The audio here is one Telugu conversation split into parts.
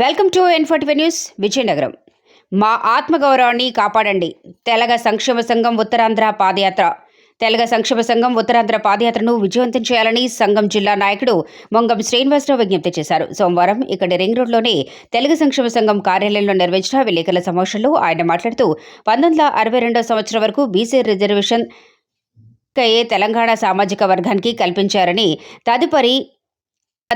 Welcome to N news Vizianagaram. మా ఆత్మగౌరవాన్ని కాపాడండి. తెలగ సంక్షేమ సంఘం ఉత్తరాంధ్ర పాదయాత్ర. తెలగ సంక్షేమ సంఘం ఉత్తరాంధ్ర పాదయాత్రను విజయవంతం చేయాలని సంఘం జిల్లా నాయకుడు మొంగం శ్రీనివాసరావు విజ్ఞప్తి చేశారు. సోమవారం ఇక్కడ రింగ్ రోడ్లోని తెలుగు సంక్షేమ సంఘం కార్యాలయంలో నిర్వహించిన విలేకరుల సమావేశంలో ఆయన మాట్లాడుతూ పంతొమ్మిది వందల అరవై రెండో సంవత్సరం వరకు బీసీ రిజర్వేషన్ కయే తెలంగాణ సామాజిక వర్గానికి కల్పించారని తదుపరి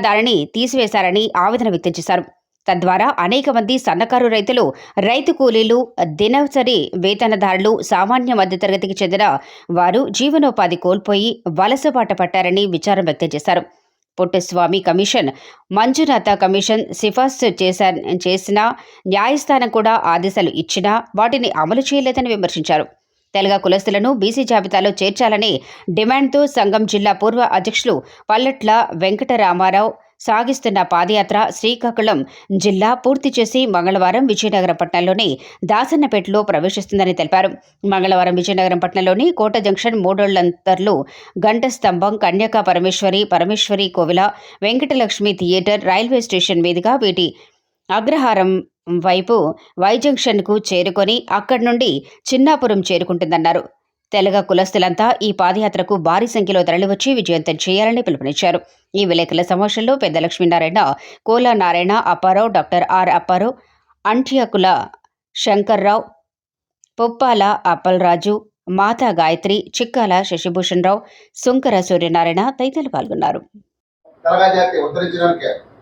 దానిని తీసివేశారని ఆవేదన వ్యక్తం చేశారు. తద్వారా అనేక మంది సన్నకారు రైతులు రైతు కూలీలు దినసరి వేతనదారులు సామాన్య మధ్యతరగతికి చెందిన వారు జీవనోపాధి కోల్పోయి వలసబాట పట్టారని విచారం వ్యక్తం చేశారు. పుట్టస్వామి కమిషన్ మంజునాథ కమిషన్ సిఫార్సు చేశా చేసిన న్యాయస్థానం కూడా ఆదేశాలు ఇచ్చినా వాటిని అమలు చేయలేదని విమర్శించారు. తెలగ కులస్తులను బీసీ జాబితాలో చేర్చాలని డిమాండ్తో సంఘం జిల్లా పూర్వ అధ్యక్షులు పల్లట్ల వెంకటరామారావు సాగిస్తున్న పాదయాత్ర శ్రీకాకుళం జిల్లా పూర్తి చేసి మంగళవారం విజయనగరం పట్టణంలోని దాసన్నపేటలో ప్రవేశిస్తుందని తెలిపారు. మంగళవారం విజయనగరం పట్టణంలోని కోట జంక్షన్ మూడోళ్ళంతర్లు గంట స్తంభం కన్యకా పరమేశ్వరి పరమేశ్వరి కోవిల వెంకటలక్ష్మి థియేటర్ రైల్వే స్టేషన్ మీదుగా వీటి అగ్రహారం వైపు వై జంక్షన్కు చేరుకొని అక్కడి నుండి చిన్నాపురం చేరుకుంటుందన్నారు. తెలగ కులస్తులంతా ఈ పాదయాత్రకు భారీ సంఖ్యలో తరలివచ్చి విజయవంతం చేయాలని పిలుపునిచ్చారు. ఈ విలేకరుల సమావేశంలో పెద్ద లక్ష్మీనారాయణ కోలా నారాయణ అప్పారావు డాక్టర్ ఆర్ అప్పారావు అంట్యకుల శంకర్రావు పుప్పాల అప్పలరాజు మాతా గాయత్రి చిక్కాల శశిభూషణ్ రావు సుంకర సూర్యనారాయణ తదితరులు పాల్గొన్నారు.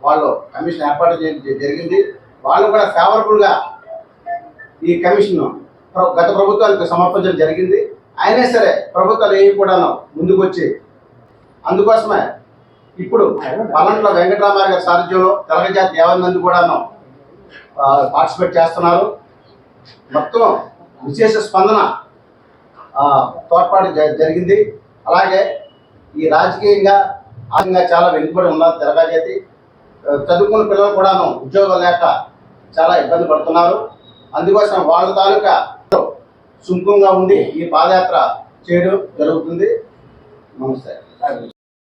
వాళ్ళు కమిషన్ ఏర్పాటు జరిగింది. వాళ్ళు కూడా ఫేవరబుల్గా ఈ కమిషన్ గత ప్రభుత్వానికి సమర్పించడం జరిగింది. అయినా సరే ప్రభుత్వాలు ఏవి కూడాను ముందుకు వచ్చి అందుకోసమే ఇప్పుడు పల్లంట్ల వెంకటరామారావు గారి సారథ్యంలో తెలంగాణ యాభై మంది కూడాను పార్టిసిపేట్ చేస్తున్నారు. మొత్తం విశేష స్పందన తోడ్పాటు జ- జరిగింది. అలాగే ఈ రాజకీయంగా ఆర్థికంగా చాలా వెనుకబడి ఉన్నారు తెలంగాణ చదువుకున్న పిల్లలు కూడాను ఉద్యోగం లేక చాలా ఇబ్బంది పడుతున్నారు. అందుకోసం వాళ్ళ తాలూకా సుముఖంగా ఉండి ఈ పాదయాత్ర చేయడం జరుగుతుంది. నమస్తే.